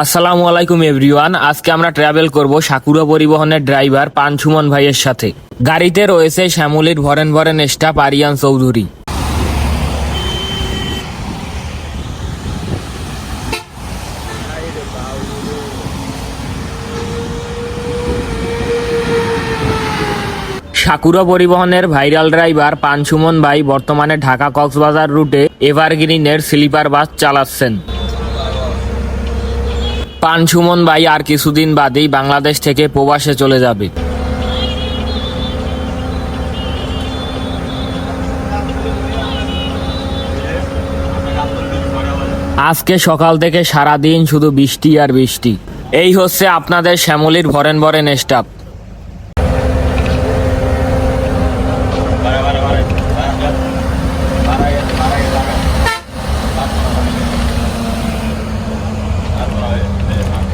আসসালামু আলাইকুম এভরিওয়ান, আজকে আমরা ট্রাভেল করব সাকুরা পরিবহনের ড্রাইভার পানসুমন ভাইয়ের সাথে। গাড়িতে রয়েছে শ্যামলির ভরেন ভরেন স্টাফ আরিয়ান চৌধুরী। সাকুরা পরিবহনের ভাইরাল ড্রাইভার পানসুমন ভাই বর্তমানে ঢাকা কক্সবাজার রুটে এভারগ্রিনের স্লিপার বাস চালাচ্ছেন। পানসুমন ভাই আর কিছুদিন বাদেই বাংলাদেশ থেকে প্রবাসে চলে যাবে। আজকে সকাল থেকে সারা দিন শুধু বৃষ্টি আর বৃষ্টি। এই হচ্ছে আপনাদের শ্যামলির ভরেন ভরেন স্টাফ।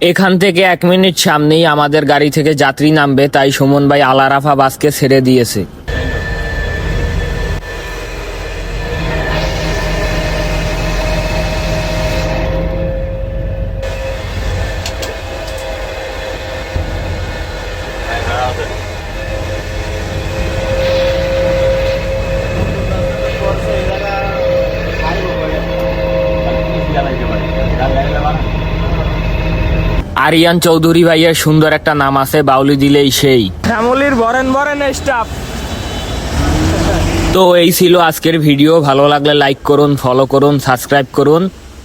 এখান থেকে এক মিনিট সামনেই আমাদের গাড়ি থেকে যাত্রী নামবে, তাই সুমন ভাই আলারাফা বাসকে ছেড়ে দিয়েছে। আরিয়ান চৌধুরী ভাইয়ের সুন্দর একটা নাম আছে বাউলি দিলেই সেই। শ্যামলির বরেন বরেন স্টাফ। তো এই ছিল আজকের ভিডিও ভালো লাগলে লাইক করুন ফলো করুন সাবস্ক্রাইব করুন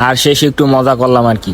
আর শেষে একটু মজা করলাম আর কি।